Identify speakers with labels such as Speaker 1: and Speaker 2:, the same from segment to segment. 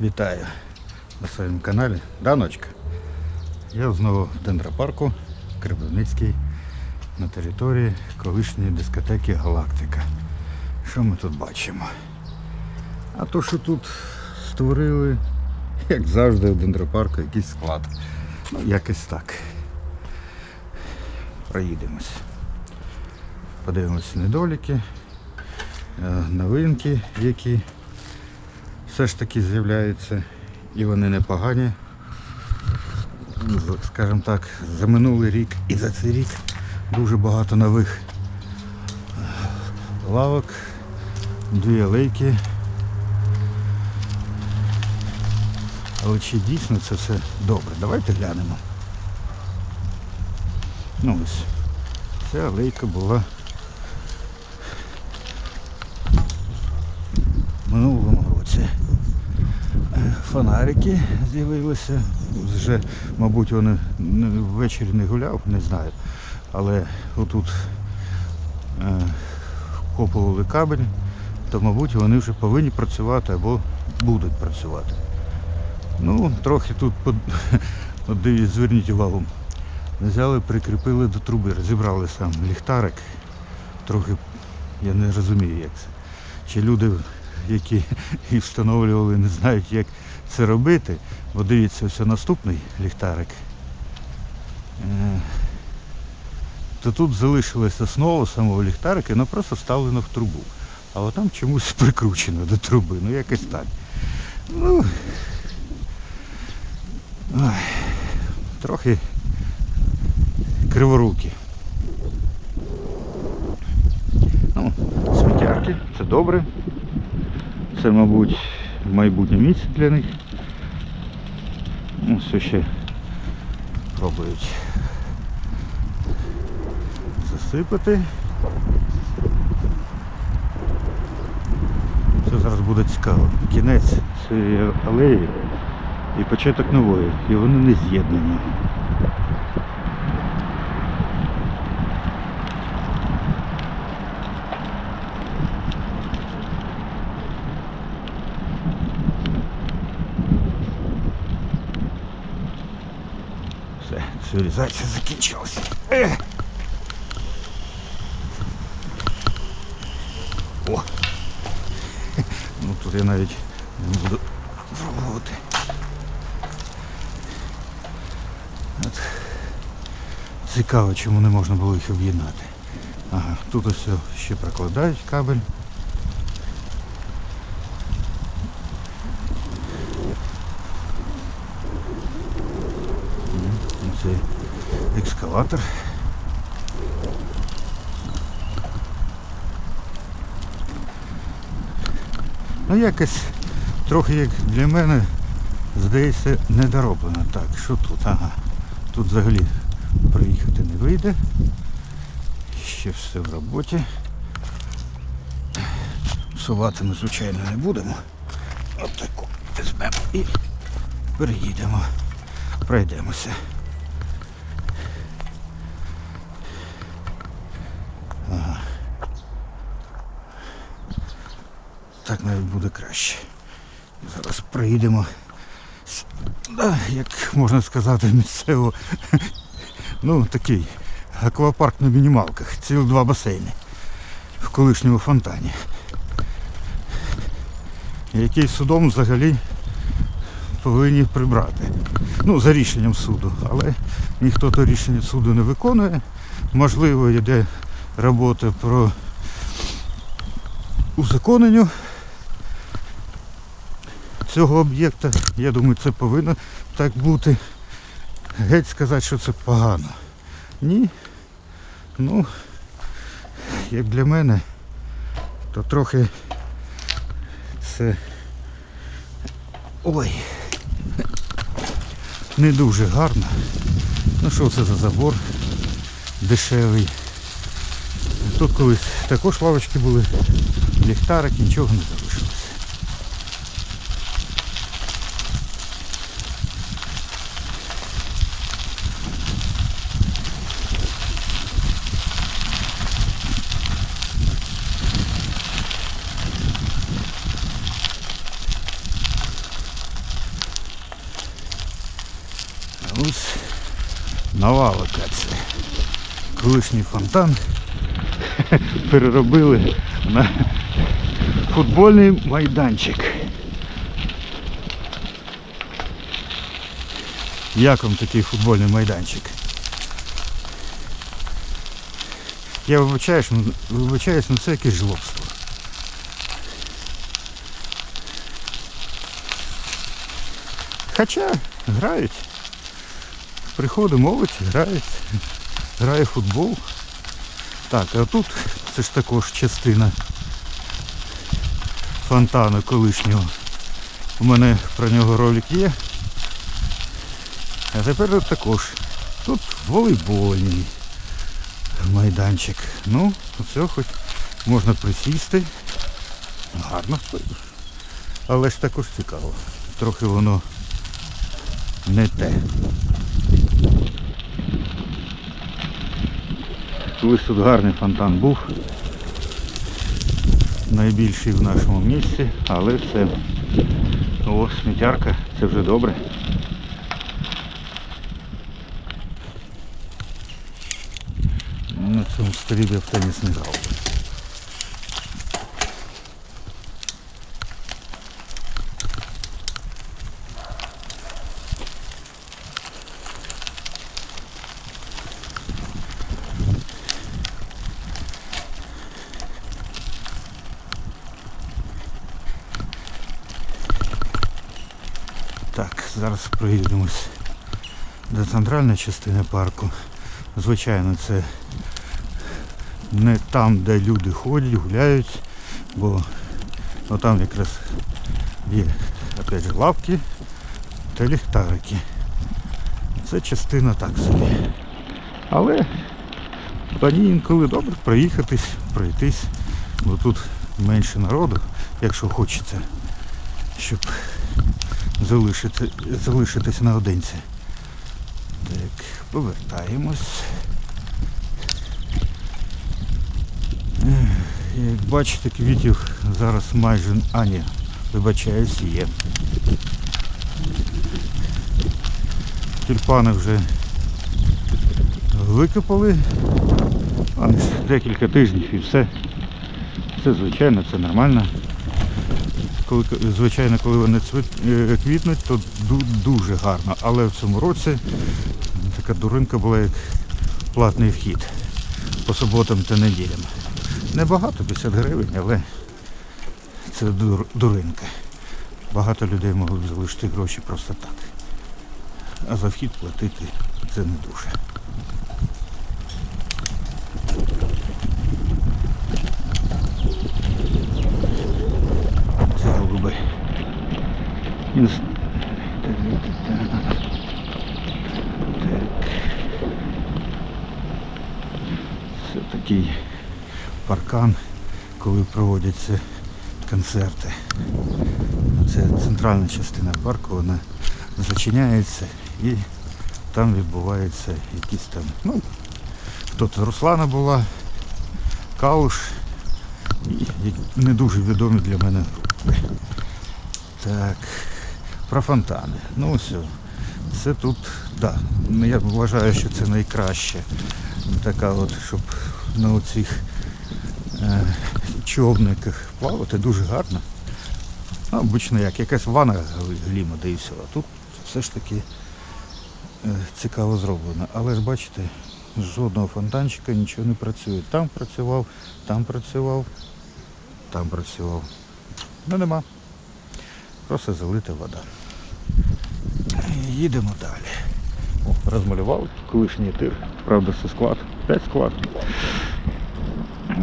Speaker 1: Вітаю на своєму каналі. Даночка. Я знову в дендропарку Криблівницький на території колишньої дискотеки Галактика. Що ми тут бачимо? А то, що тут створили, як завжди, в дендропарку якийсь склад. Ну, якось так. Проїдемось. Подивимось недоліки, е, новинки, які все ж таки з'являються і вони непогані. Ну, Скажімо так, за минулий рік і за цей рік дуже багато нових е, лавок, дві алейки. Але чи дійсно це все добре? Давайте глянемо. Ну ось, ця алейка була в минулому році. Е, Фонарики з'явилися. Вже, мабуть, вони ввечері не гуляв, не знаю. Але отут е, копували кабель, то, мабуть, вони вже повинні працювати або будуть працювати. Ну, трохи тут, под- от зверніть увагу, взяли, прикріпили до труби, розібрали сам ліхтарик. Трохи я не розумію, як це. Чи люди, які їх встановлювали, не знають, як це робити. Бо дивіться, ось наступний ліхтарик. Е, То тут залишилась основа самого ліхтарика, вона просто вставлена в трубу. А там чомусь прикручено до труби. Ну якось так. Ну, трохи криворукі. Ну, сміттярки, це добре. Це, мабуть, майбутнє місце для них. Ну, все ще пробують засипати. Це зараз буде цікаво. Кінець цієї алеї і початок нової. І вони не з'єднані. Все, цивілізація закінчилася. О! Ну тут я навіть не буду пробувати. От. Цікаво, чому не можна було їх об'єднати. Ага, тут ось ще прокладають кабель. М, Це екскаватор. Ну якось трохи як для мене здається недороблено. Так, що тут? Ага. Тут взагалі проїхати не вийде. Ще все в роботі. Сувати ми, звичайно, не будемо. От візьмемо і переїдемо. Пройдемося. Так навіть буде краще. Зараз приїдемо. Як можна сказати, місцево. Ну, такий аквапарк на мінімалках. Цілих два басейни в колишньому фонтані. Який судом взагалі повинні прибрати. Ну, за рішенням суду. Але ніхто то рішення суду не виконує. Можливо, йде робота про узаконенню цього об'єкта. Я думаю, це повинно так бути. Геть сказати, що це погано. Ні. Ну, як для мене, то трохи це. Ой. Не дуже гарно. Ну що це за забор дешевий. Тут колись також лавочки були, ліхтарик, нічого не залишилося. Ось нова локація. Колишній фонтан переробили на футбольний майданчик. Як вам такий футбольний майданчик? Я вибачаюсь, вибачаюсь, ну це якесь жлобство. Хоча грають. Приходить молодь, грає в футбол. Так, а тут це ж також частина фонтану колишнього. У мене про нього ролик є. А тепер тут також. Тут волейбольний майданчик. Ну, все, хоч можна присісти. Гарно. Але ж також цікаво. Трохи воно не те. Колись тут гарний фонтан був. Найбільший в нашому місці, але це о, сміттярка, це вже добре. На цьому стрібі теніс не грав. Так, зараз проїдемось до центральної частини парку. Звичайно, це не там, де люди ходять, гуляють, бо ну, там якраз є опять лавки та ліхтарики. Це частина так собі. Але по інколи добре проїхатись, пройтись, бо тут менше народу, якщо хочеться, щоб залишити, залишитись наодинці. Так, повертаємось. Як бачите, квітів зараз майже... А, ні, вибачаюсь, є. Тюльпани вже викопали. А, Декілька тижнів і все. Це звичайно, це нормально. Коли, звичайно, коли вони е, квітнуть, то дуже гарно. Але в цьому році така дуринка була як платний вхід по суботам та неділям. Небагато, 50 гривень, але це дур, дуринка. Багато людей можуть залишити гроші просто так. А за вхід платити це не дуже. Це голуби. Так. Це такий паркан, коли проводяться концерти. Це центральна частина парку, вона зачиняється і там відбуваються якісь там, ну, хто-то Руслана була, Кауш і не дуже відомі для мене групи. Так, про фонтани. Ну все. Це тут, да, ну, я вважаю, що це найкраще. Така от, щоб на оцих е, човниках плавати дуже гарно. Ну, обично як якась ванна гліма, да і все. А тут все ж таки е, цікаво зроблено. Але ж бачите, жодного фонтанчика нічого не працює. Там працював, там працював, там працював. Ну нема. Просто залита вода. Їдемо далі. О, розмалював колишній тир. Правда, це склад. П'ять склад.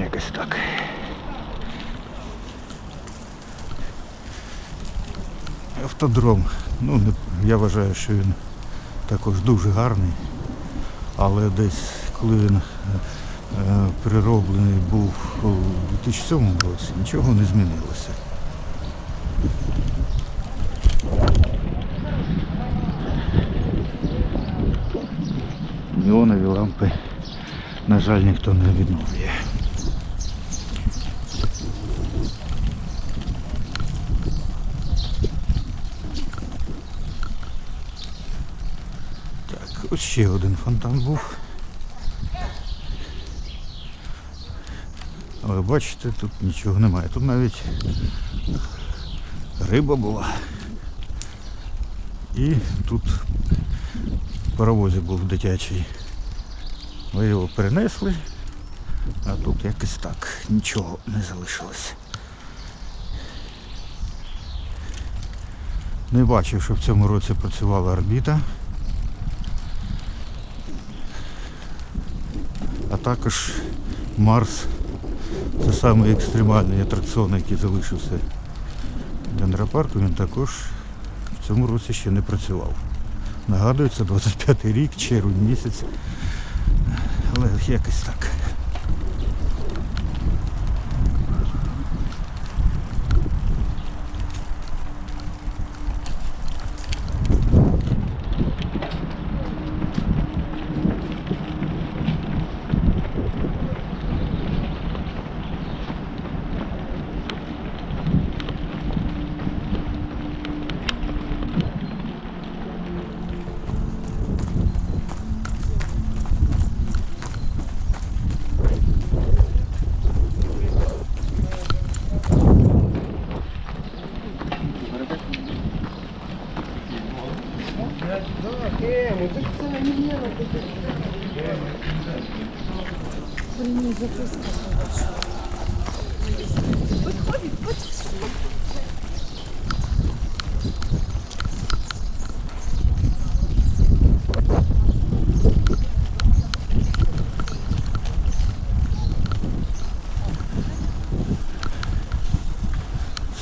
Speaker 1: Якось так. Автодром. Ну, я вважаю, що він також дуже гарний. Але десь коли він е, е, перероблений був у 2007 році, нічого не змінилося. Неонові лампи, на жаль, ніхто не відновлює. Ось ще один фонтан був. Але бачите, тут нічого немає. Тут навіть риба була. І тут паровозик був дитячий. Ми його перенесли, а тут якось так нічого не залишилось. Не бачив, що в цьому році працювала орбіта. А також Марс. Це самий екстремальний атракціон, який залишився в дендропарку, він також в цьому році ще не працював. Нагадую, це 25 рік, червень місяць. Але якось так.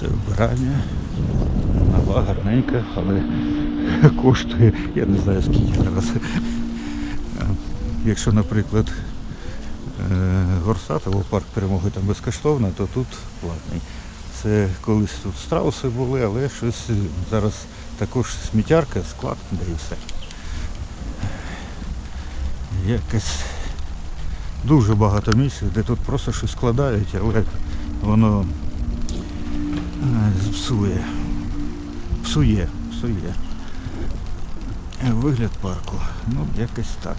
Speaker 1: Це вбирання. Нова, гарненька, але коштує, я не знаю скільки зараз. Якщо, наприклад, е, Горсат або парк перемоги там безкоштовно, то тут платний. Це колись тут страуси були, але щось зараз також сміттярка, склад, де і все. Якось дуже багато місць, де тут просто щось складають, але воно е, псує. Псує, псує. Вигляд парку. Ну, якось так.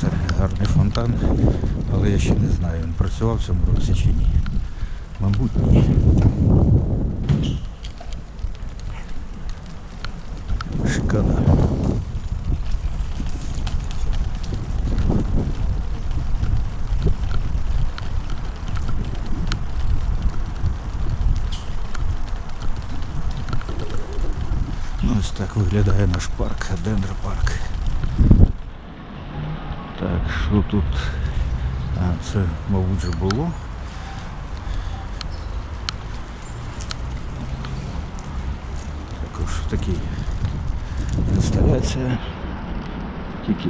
Speaker 1: Це гарний фонтан, але я ще не знаю, він працював в цьому році чи ні. Мабуть, ні. Шкода. Ну, ось так виглядає наш парк, дендропарк. Так, що тут? А, це, мабуть, вже було. Також такий інсталяція. Тільки